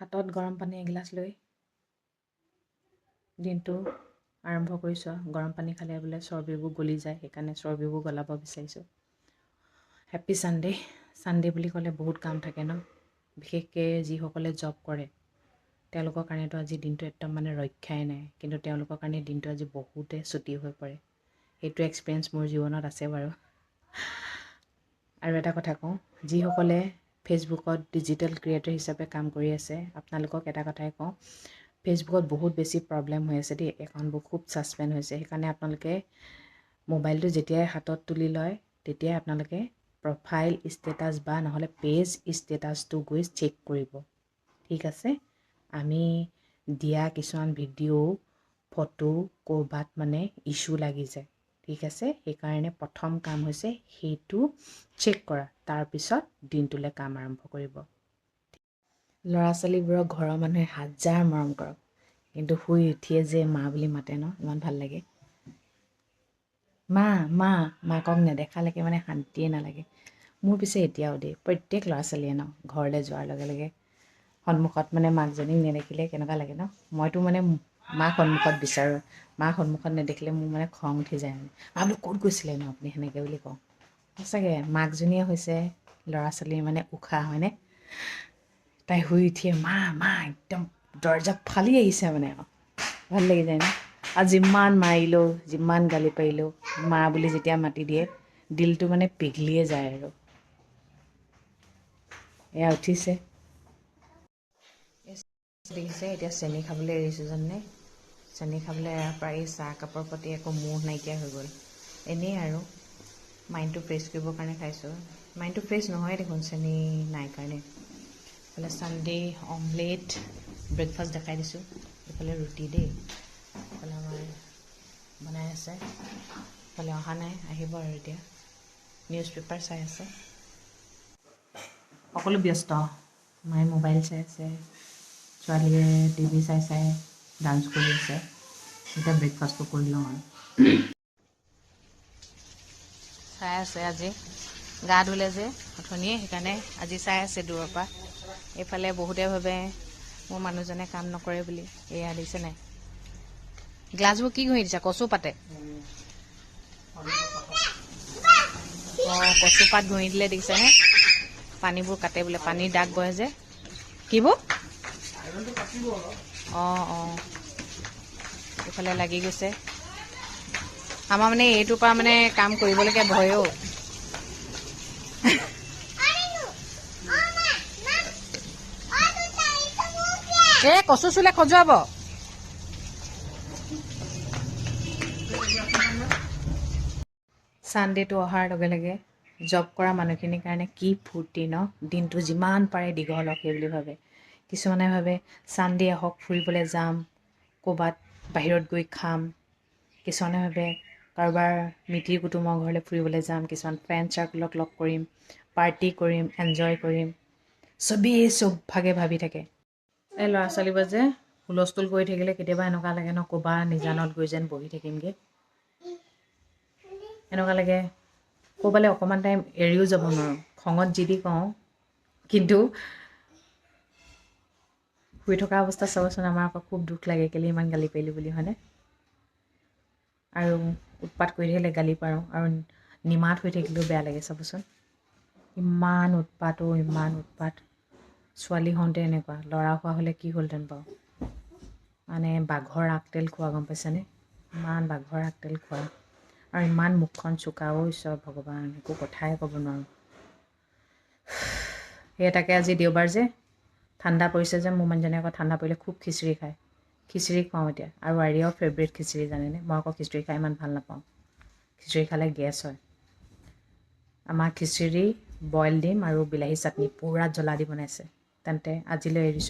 হাতত গৰম পানী এগিলাচ লৈ দিনটো আৰম্ভ কৰিছোঁ গৰম পানী খালে বোলে চৰ্বিবোৰ গলি যায় সেইকাৰণে চৰ্বিবোৰ গলাব বিচাৰিছোঁ। হেপ্পী ছানডে ছানডে বুলি ক'লে বহুত কাম থাকে ন? বিশেষকৈ যিসকলে জব কৰে তেওঁলোকৰ কাৰণেতো আজি দিনটো একদম মানে ৰক্ষাই নাই। কিন্তু তেওঁলোকৰ কাৰণে দিনটো আজি বহুতে ছুটি হৈ পৰে। সেইটো এক্সপিৰিয়েঞ্চ মোৰ জীৱনত আছে বাৰু। আৰু এটা কথা কওঁ যিসকলে ফেচবুকত ডিজিটেল ক্ৰিয়েটৰ হিচাপে কাম কৰি আছে। আপোনালোকক এটা কথাই কওঁ ফেচবুকত বহুত বেছি প্ৰব্লেম হৈ আছে দেই। একাউণ্টবোৰ খুব ছাছপেণ্ড হৈছে। সেইকাৰণে আপোনালোকে মোবাইলটো যেতিয়াই হাতত তুলি লয় তেতিয়াই আপোনালোকে প্ৰফাইল ষ্টেটাছ বা নহ'লে পেজ ষ্টেটাছটো গৈ চেক কৰিব। ঠিক আছে? আমি দিয়া কিছুমান ভিডিঅ' ফটো ক'ৰবাত মানে ইছ্যু লাগি যায়। ঠিক আছে? সেইকাৰণে প্ৰথম কাম হৈছে সেইটো চেক কৰা। তাৰপিছত দিনটোলৈ কাম আৰম্ভ কৰিব। ল'ৰা ছোৱালীবোৰক ঘৰৰ মানুহে হাজাৰ মৰম কৰক কিন্তু শুই উঠিয়ে যে মা বুলি মাতে ন ইমান ভাল লাগে। মা মা মাকক নেদেখালৈকে মানে শান্তিয়ে নালাগে। মোৰ পিছে এতিয়াও দেই প্ৰত্যেক ল'ৰা ছোৱালীয়ে ন ঘৰলৈ যোৱাৰ লগে লগে সন্মুখত মানে মাকজনীক নেদেখিলে কেনেকুৱা লাগে ন মইতো মানে মাক সন্মুখত বিচাৰোঁ মাক সন্মুখত নেদেখিলে মোৰ মানে খং উঠি যায় মানে। মা বোলো ক'ত গৈছিলে ন আপুনি? সেনেকৈ বুলি কওঁ। সঁচাকৈ মাকজনীয়ে হৈছে ল'ৰা ছোৱালীৰ মানে উশাহ হয়নে? তাই শুই উঠিয়ে মা মা একদম দৰ্জা ফালি আহিছে মানে ভাল লাগি যায় ন? আৰু যিমান মাৰিলেও যিমান গালি পাৰিলেও মা বুলি যেতিয়া মাতি দিয়ে দিলটো মানে পিঘলিয়ে যায় আৰু। এয়া উঠিছে। দেখিছে এতিয়া চেনি খাবলৈ এৰিছোঁ জানে চেনি খাবলৈ পৰা এই চাহ কাপৰ প্ৰতি একো মোহ নাইকিয়া হৈ গ'ল। এনেই আৰু। মাইণ্ডটো ফ্ৰেছ কৰিবৰ কাৰণে খাইছোঁ। মাইণ্ডটো ফ্ৰেছ নহয় দেখোন চেনি নাই কাৰণে। এইফালে ছানডে অমলেট ব্ৰেকফাষ্ট দেখাই দিছোঁ। এইফালে ৰুটি দেই। এইফালে আমাৰ বনাই আছে। এইফালে অহা নাই আহিব আৰু এতিয়া। নিউজ পেপাৰ চাই আছে। সকলো ব্যস্ত। মায়ে মোবাইল চাই আছে। ছোৱালীয়ে টিভি চাই চাই ডান্স কৰি আছে। এতিয়া ব্ৰেকফাষ্টটো কৰি লওঁ আৰু। চাই আছে আজি। গা ধুলে যে অথনিয়ে সেইকাৰণে আজি চাই আছে দূৰৰ পৰা। এইফালে বহুতে ভাবে মোৰ মানুহজনে কাম নকৰে বুলি। এয়া দেখিছে নাই? গ্লাছবোৰ কি ঘঁহি দিছা? কচু পাতে? অঁ কচু পাত ঘঁহি দিলে দেখিছেনে পানীবোৰ কাটে বোলে পানীৰ দাগ বহে যে। কিবোৰ? অঁ অঁ। এইফালে লাগি গৈছে। আমাৰ মানে এইটোৰ পৰা মানে কাম কৰিবলৈকে ভয়ো এ কচু চুলে খজুৱাব। ছানডেটো অহাৰ লগে লগে জব কৰা মানুহখিনিৰ কাৰণে কি ফূৰ্তি ন? দিনটো যিমান পাৰে দীঘল হওক সেই বুলি ভাবে। কিছুমানে ভাবে ছানডে আহক ফুৰিবলৈ যাম ক'ৰবাত বাহিৰত গৈ খাম। কিছুমানে ভাবে কাৰোবাৰ মিতিৰ কুটুমৰ ঘৰলৈ ফুৰিবলৈ যাম কিছুমান ফ্ৰেণ্ড চাৰ্কলক লগ কৰিম পাৰ্টি কৰিম এনজয় কৰিম চবেই চব ভাগে ভাবি থাকে। এই ল'ৰা ছোৱালীবোৰ যে হুলস্থুল কৰি থাকিলে কেতিয়াবা এনেকুৱা লাগে ন ক'ৰবাত নিজানত গৈ যেন বহি থাকিমগৈ। এনেকুৱা লাগে ক'ৰবালৈ অকণমান টাইম এৰিও যাব নোৱাৰোঁ খঙত যি দি কওঁ কিন্তু শুই থকা অৱস্থাত চাবচোন আমাৰ আকৌ খুব দুখ লাগে কেলৈ ইমান গালি পাৰিলোঁ বুলি হয়নে? আৰু উৎপাত কৰি থাকিলে গালি পাৰোঁ আৰু নিমাত হৈ থাকিলেও বেয়া লাগে চাবচোন। ইমান উৎপাতো ইমান উৎপাত। ছোৱালী হওঁতে এনেকুৱা ল'ৰা হোৱা হ'লে কি হ'লহেঁতেন বাৰু? মানে বাঘৰ আগতেল খোৱা গম পাইছানে? ইমান বাঘৰ আগতেল খোৱা। আৰু ইমান মুখখন চোকাও ঈশ্বৰ ভগৱান একো কথাই ক'ব নোৱাৰোঁ। সেই তাকে আজি দেওবাৰ যে ঠাণ্ডা পৰিছে যে মোৰ মানুহজনে আকৌ ঠাণ্ডা পৰিলে খুব খিচিৰি খায়। খিচিৰি খুৱাওঁ এতিয়া। আৰু আৰিয়াও ফেভৰেট খিচিৰি জানেনে? মই আকৌ খিচিৰি খাই ইমান ভাল নাপাওঁ। খিচিৰি খালে গেছ হয়। আমাৰ খিচিৰি বইল ডিম আৰু বিলাহী চাটনি পূৰা জ্বলা দি বনাইছে। তেন্তে আজিলৈ এৰিছোঁ।